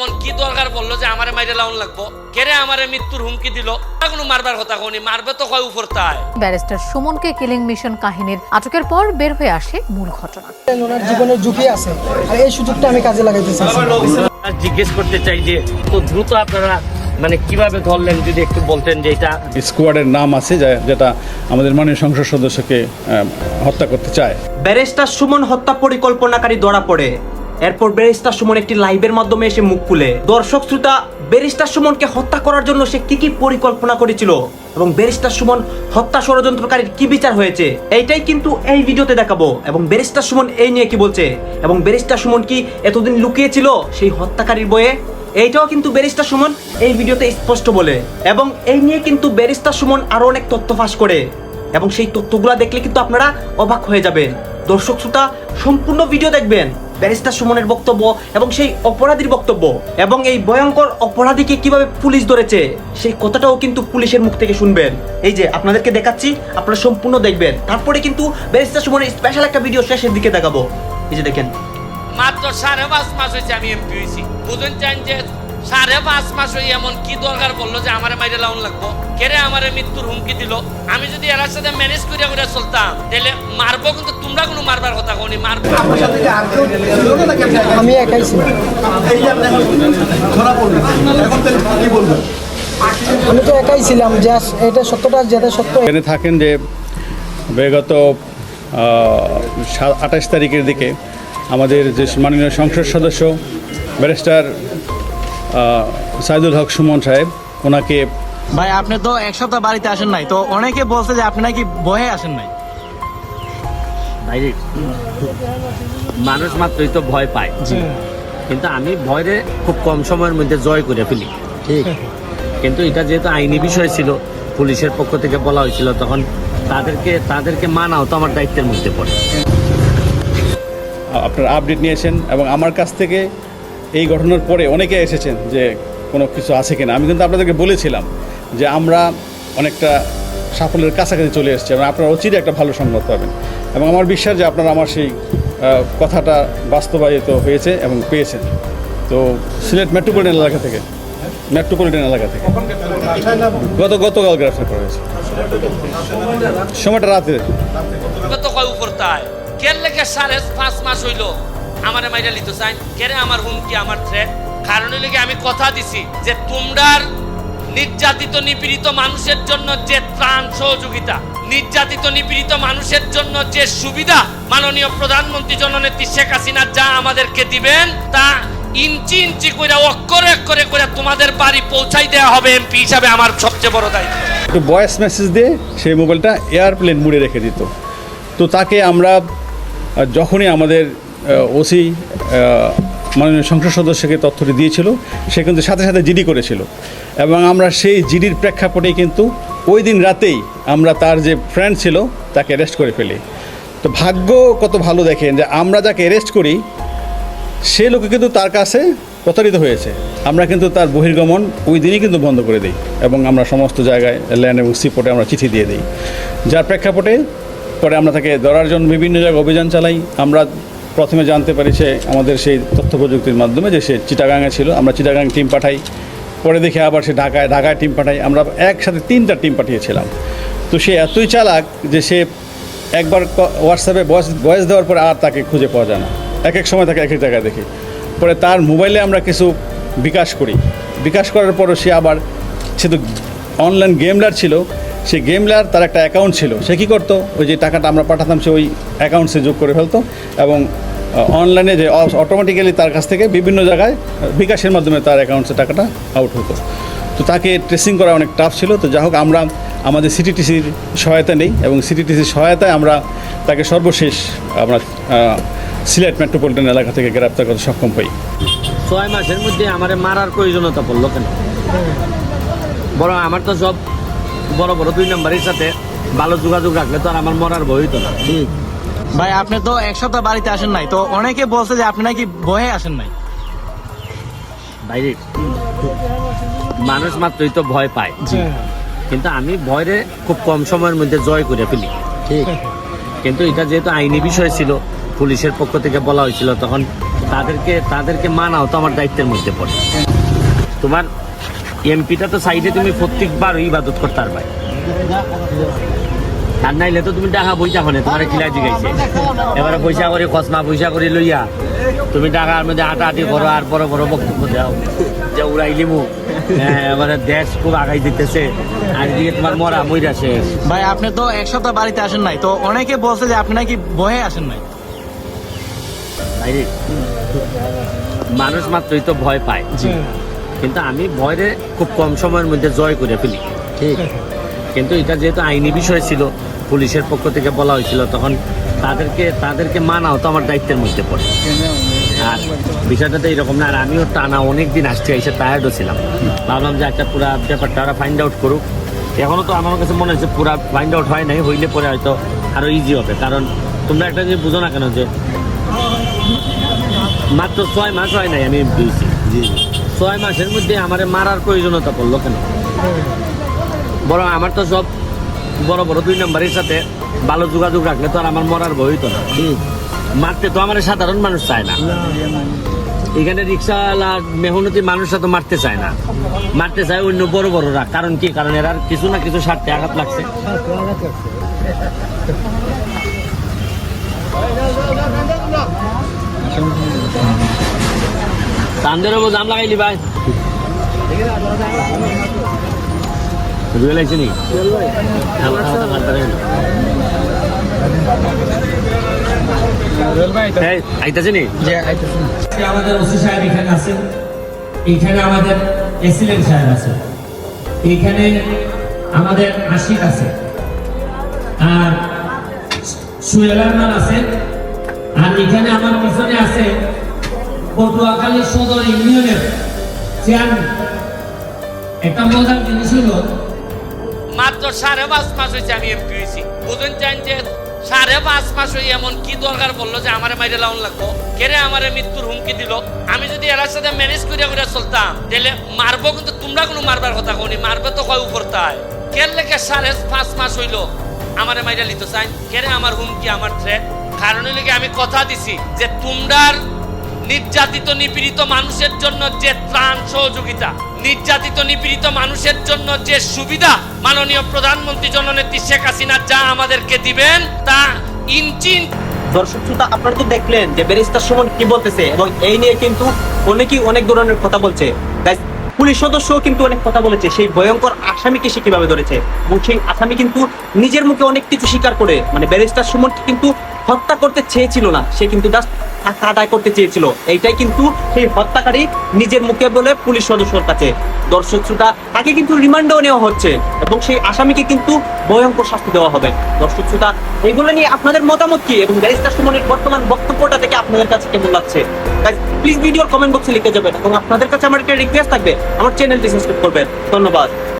এমন কি দরকার বলল যে আমারে মাইরে লাউন লাগবো? কেরে আমারে মৃত্যুর হুমকি দিল? কোনো মারবার কথা কোনি মারবে তো কয় উপর তাই ব্যারিস্টার সুমনকে কিলিং মিশন কাহিনীর আটকের পর বের হয়ে আসে মূল ঘটনা। ওনার জীবনের ঝুঁকি আছে আর এই সুযোগটা আমি কাজে লাগাইতে আর জিজ্ঞেস করতে চাই যে তো দ্রুত আপনারা মানে কীভাবে ধরলেন যদি একটু বলতেন যে এটা? স্কোয়াডের নাম আছে যেটা আমাদের মাননীয় সংসদ সদস্যকে হত্যা করতে চায়। ব্যারিস্টার সুমন হত্যা পরিকল্পনাকারী ধরা পড়ে। এরপর ব্যারিস্টার সুমন একটি লাইভের মাধ্যমে এসে মুখ খুলে। দর্শক শ্রোতা, ব্যারিস্টার সুমনকে হত্যা করার জন্য সে কি কি পরিকল্পনা করেছিল এবং ব্যারিস্টার সুমন হত্যা ষড়যন্ত্রকারীর কি বিচার হয়েছে, এইটাই কিন্তু এই ভিডিওতে দেখাবো। এবং ব্যারিস্টার সুমন এই নিয়ে কি বলছে, এবং ব্যারিস্টার সুমন কি এতদিন লুকিয়েছিল সেই হত্যাকারীর বয়ে এইটাও কিন্তু ব্যারিস্টার সুমন এই ভিডিওতে স্পষ্ট বলে। এবং এই নিয়ে কিন্তু ব্যারিস্টার সুমন আরও অনেক তথ্য ফাঁস করে, এবং সেই তথ্যগুলো দেখলে কিন্তু আপনারা অবাক হয়ে যাবেন। দর্শক শ্রোতা, সম্পূর্ণ ভিডিও দেখবেন। ব্যারিস্টার সুমনের বক্তব্য এবং সেই অপরাধীর বক্তব্য। এবং এই ভয়ঙ্কর অপরাধীকে কীভাবে পুলিশ ধরেছে, সেই কথাটাও কিন্তু পুলিশের মুখ থেকে শুনবেন। এই যে, আপনাদেরকে দেখাচ্ছি, আপনারা সম্পূর্ণ দেখবেন। তারপরে কিন্তু ব্যারিস্টার সুমনের স্পেশাল একটা ভিডিও শেষের দিকে দেখাবো। এই যে দেখেন। মাত্র সাড়ে পাঁচ মাস হয়েছে আমি এমপি হয়েছি। বুঝেন চান যে সাড়ে পাঁচ মাস হয়ে এমন কি দরকার বলল যে আমারে মাইরে লাউন লাগবো? কেরে আমারে মৃত্যুর হুমকি দিল? আমি যদি এর সাথে ম্যানেজ করে করে চলতাম তাহলে মারবো কিন্তু তোমরা কোনো মারবার কথা কোনি মারবো। আমি একাই ছিলাম। আমি তো একাই ছিলাম যে এটা সত্যটা যেটা সত্য। জেনে থাকেন যে বিগত আঠাশ তারিখের দিকে আমাদের যে মাননীয় সংসদ সদস্য ব্যারিস্টার সাইদুল হক সুমন সাহেব ওনাকে ভাই আপনি তো এক সপ্তাহ বাড়িতে আসেন নাই তো অনেকে বলছে যে আপনি নাকি বহে আসেন নাই। মানুষ মাত্রই তো ভয় পায়। কিন্তু আমি ভয়রে খুব কম সময়ের মধ্যে জয় করে ফেলি। ঠিক। কিন্তু এটা যেহেতু আইনি বিষয় ছিল পুলিশের পক্ষ থেকে বলা হয়েছিল তখন তাদেরকে তাদেরকে মানাও তো আমার দায়িত্বের মধ্যে পড়ে। আপনার আপডেট নিয়েছেন এবং আমার কাছ থেকে এই ঘটনার পরে অনেকে এসেছেন যে কোনো কিছু আছে কিনা। আমি কিন্তু আপনাদেরকে বলেছিলাম যে আমরা অনেকটা সাফল্যের কাছাকাছি চলে এসেছি এবং আপনারা অচিরে একটা ভালো সংবাদ পাবেন। এবং আমার বিশ্বাস যে আপনারা আমার সেই কথাটা বাস্তবায়িত হয়েছে এবং পেয়েছেন। তো সিলেট মেট্রোপলিটন এলাকা থেকে, মেট্রোপলিটন এলাকা থেকে। গত, গতকাল গ্রেফতার করা হয়েছে। সময়টা রাতে তাই কেন লেগে সাড়ে পাঁচ মাস হইল? আমার মাইরা লিতো চাই কেন আমার হুমকি, আমার থ্রেট কারণ কি আমি কথা দিছি যে তোমরার নির্যাতিত, নিপীড়িত মানুষের জন্য যে ত্রাণ সহযোগিতা, নির্যাতিত, নিপীড়িত মানুষের জন্য যে সুবিধা মাননীয় প্রধানমন্ত্রী জননেত্রী শেখ হাসিনা যা আমাদেরকে দিবেন, তা ইঞ্চি ইঞ্চি করে অক্ষরে অক্ষরে করে তোমাদের বাড়ি পৌঁছাই দেওয়া হবে এমপি হিসাবে আমার সবচেয়ে বড় দায়িত্ব। একটু ভয়েস মেসেজ দিয়ে সেই মোবাইলটা এয়ারপ্লেন মুড়ে রেখে দিত। তো তাকে আমরা যখনই আমাদের ওসি মাননীয় সংসদ সদস্যকে তথ্যটি দিয়েছিল। সে কিন্তু সাথে সাথে জিডি করেছিল। এবং আমরা সেই জিডির প্রেক্ষাপটেই কিন্তু ওই দিন রাতেই আমরা তার যে ফ্রেন্ড ছিল, তাকে অ্যারেস্ট করে ফেলি। তো ভাগ্য কত ভালো দেখেন যে আমরা যাকে অ্যারেস্ট করি, সে লোকে কিন্তু তার কাছে প্রতারিত হয়েছে। আমরা কিন্তু তার বহির্গমন ওই দিনই কিন্তু বন্ধ করে দিই এবং আমরা সমস্ত জায়গায় ল্যান্ড এবং সিপোর্টে আমরা চিঠি দিয়ে দিই। যার প্রেক্ষাপটে পরে আমরা তাকে ধরার জন্য বিভিন্ন জায়গায় অভিযান চালাই। আমরা প্রথমে জানতে পারি সে আমাদের সেই তথ্য প্রযুক্তির মাধ্যমে যে সে চিটাগাঙে ছিল। আমরা চিটাগাং টিম পাঠাই। পরে দেখে আবার সে ঢাকায় ঢাকায় টিম পাঠাই। আমরা একসাথে তিনটা টিম পাঠিয়েছিলাম। তো সে এতই চালাক যে সে একবার হোয়াটসঅ্যাপে বয়স বয়স দেওয়ার পরে আর তাকে খুঁজে পাওয়া যায় না। এক এক সময় তাকে এক এক জায়গায় দেখি। পরে তার মোবাইলে আমরা কিছু বিকাশ করি। বিকাশ করার পরও সে আবার, সে তো অনলাইন গেমলার ছিল। সে গেমলার তার একটা অ্যাকাউন্ট ছিল। সে কী করতো? ওই যে টাকাটা আমরা পাঠাতাম সে ওই অ্যাকাউন্টসে যোগ করে ফেলতো এবং অনলাইনে যে অটোমেটিক্যালি তার কাছ থেকে বিভিন্ন জায়গায় বিকাশের মাধ্যমে তার অ্যাকাউন্টসে টাকাটা আউট হতো। তো তাকে ট্রেসিং করা অনেক টাফ ছিল। তো যাই হোক, আমরা আমাদের সিটিটিসির সহায়তা নেই এবং সিটিটিসির সহায়তায় আমরা তাকে সর্বশেষ আমরা সিলেট মেট্রোপলিটন এলাকা থেকে গ্রেপ্তার করতে সক্ষম হই। ছয় মাসের মধ্যে আমার মারার প্রয়োজনীয়তা পড়ল কেন? বড় আমার তো সব বড় বড় দুই নম্বরের সাথে ভালো যোগাযোগ রাখলে তো আর আমার মরার ভয় হইতো না। ভাই আপনি তো এক সপ্তাহ বাড়িতে আসেন নাই তো অনেকে বলছে যে আপনি নাকি বহে আসেন নাই। বাইরে মানুষ মাত্রই তো ভয় পায়। কিন্তু আমি ভয়রে খুব কম সময়ের মধ্যে জয় করে ফেলি। ঠিক। কিন্তু এটা যেহেতু আইনি বিষয় ছিল পুলিশের পক্ষ থেকে বলা হয়েছিল তখন তাদেরকে তাদেরকে মানাও তো আমার দায়িত্বের মধ্যে পড়ে। তোমার এমপিটা তো সাইডে তুমি প্রত্যেকবার ইবাদত করতে পারবে। আর নাইলে তো তুমি টাকা পয়সা হনে তোমার কিলাই জিগাইছে। এবারে পয়সা করে খসমা পয়সা করে লইয়া তুমি টাকার মধ্যে হাঁটাহাঁটি করো আর বড় বড় বক্তব্য দাও। যে উড়াইলি মু হ্যাঁ এবারে দেশ খুব আগাই দিতেছে। আর দিকে তোমার মরা মইরা শেষ। ভাই আপনি তো এক সপ্তাহ বাড়িতে আসেন নাই তো অনেকে বলছে যে আপনি নাকি ভয়ে আসেন নাই। মানুষ মাত্রই তো ভয় পায়। কিন্তু আমি ভয়রে খুব কম সময়ের মধ্যে জয় করে ফেলি। ঠিক। কিন্তু এটা যেহেতু আইনি বিষয় ছিল পুলিশের পক্ষ থেকে বলা হয়েছিল তখন তাদেরকে তাদেরকে মানাও তো আমার দায়িত্বের মধ্যে পড়ে। আর বিষয়টা তো এরকম না আর আমিও টানা অনেক দিন আসছি এসে টায়ার্ডও ছিলাম। ভাবলাম যে একটা পুরা ব্যাপারটা ওরা ফাইন্ড আউট করুক। এখনও তো আমার কাছে মনে হচ্ছে পুরা ফাইন্ড আউট হয় নাই হইলে পরে হয়তো আরও ইজি হবে। কারণ তোমরা একটা জিনিস বুঝো না কেন যে মাত্র ছয় মাস হয় নাই আমি দিয়েছি ছয় মাসের মধ্যে আমার মারার প্রয়োজনীয়তা পড়ল কেন? বরং আমার তো সব বড় বড় দুই নম্বরের সাথে ভালো যোগাযোগ রাখলে তো আর আমার মরার ভয় হইতো না। মারতে তো আমার সাধারণ মানুষ চায় না। এখানে রিক্সাওয়ালা মেহনতি মানুষরা তো মারতে চায় না। মারতে চায় অন্য বড় বড়রা। কারণ কি? কারণ এরা কিছু না কিছু স্বার্থে আঘাত লাগছে। তান্দের দাম লাগাইলি ভাই। আইতাছে নি? আমাদের ওসি সাহেব এখানে আছেন। এইখানে আমাদের এসিলেন্ট সাহেব আছে। আমাদের আশিক আছে। আর আছে। আর এখানে আমার পিছনে আছে পটুয়াখালী সদর ইউনিয়নের চেয়ারম্যান একটা মজার জিনিস হলো মাত্র সাড়ে পাঁচ মাস হয়েছে আমি এমপি হয়েছি। বুঝুন চান যে সাড়ে পাঁচ মাস হয়ে এমন কি দরকার পড়ল যে আমারে মাইরে লাউন লাগবো? কেরে আমারে মৃত্যুর হুমকি দিল? আমি যদি এর সাথে ম্যানেজ করে করে চলতাম, তাহলে মারবো কিন্তু তোমরা কোনো মারবার কথা কনি মারবে তো কয় উপর তাই। কের লেগে সাড়ে পাঁচ মাস হইল আমারে মাইরে লিতো চাই? কেরে আমার হুমকি, আমার থ্রেট কারণ হইলে আমি কথা দিছি যে তোমরার নির্যাতিত, নিপীড়িত মানুষের জন্য যে ত্রাণ সহযোগিতা নির্যাতিত, নিপীড়িত মানুষের জন্য যে সুবিধা মাননীয় প্রধানমন্ত্রী জননেত্রী শেখ হাসিনা যা আমাদেরকে দিবেন তা ইঞ্চি দর্শক শ্রোতা, আপনারা তো দেখলেন যে ব্যারিস্টার সুমন কি বলতেছে এবং এই নিয়ে কিন্তু অনেকেই অনেক ধরনের কথা বলছে। পুলিশ সদস্য কিন্তু অনেক কথা বলেছে, সেই ভয়ঙ্কর আসামিকে সে কীভাবে ধরেছে? এবং সেই আসামি কিন্তু নিজের মুখে অনেক কিছু স্বীকার করে মানে ব্যারিস্টার সুমনকে কিন্তু হত্যা করতে চেয়েছিল না, সে কিন্তু জাস্ট আদায় করতে চেয়েছিল। এইটাই কিন্তু সেই হত্যাকারী নিজের মুখে বলে পুলিশ সদস্যর কাছে। দর্শক শ্রোতা, তাকে কিন্তু রিমান্ডও নেওয়া হচ্ছে এবং সেই আসামিকে কিন্তু ভয়ঙ্কর শাস্তি দেওয়া হবে। দর্শক শ্রোতা, এগুলো নিয়ে আপনাদের মতামত কি? এবং ব্যারিস্টার সুমনের বর্তমান বক্তব্যটা থেকে আপনাদের কাছে কেমন লাগছে? প্লিজ ভিডিওর কমেন্ট বক্সে লিখে যাবেন এবং আপনাদের কাছে আমার একটা রিকোয়েস্ট থাকবে। আমার চ্যানেলটি সাবস্ক্রাইব করবেন। ধন্যবাদ।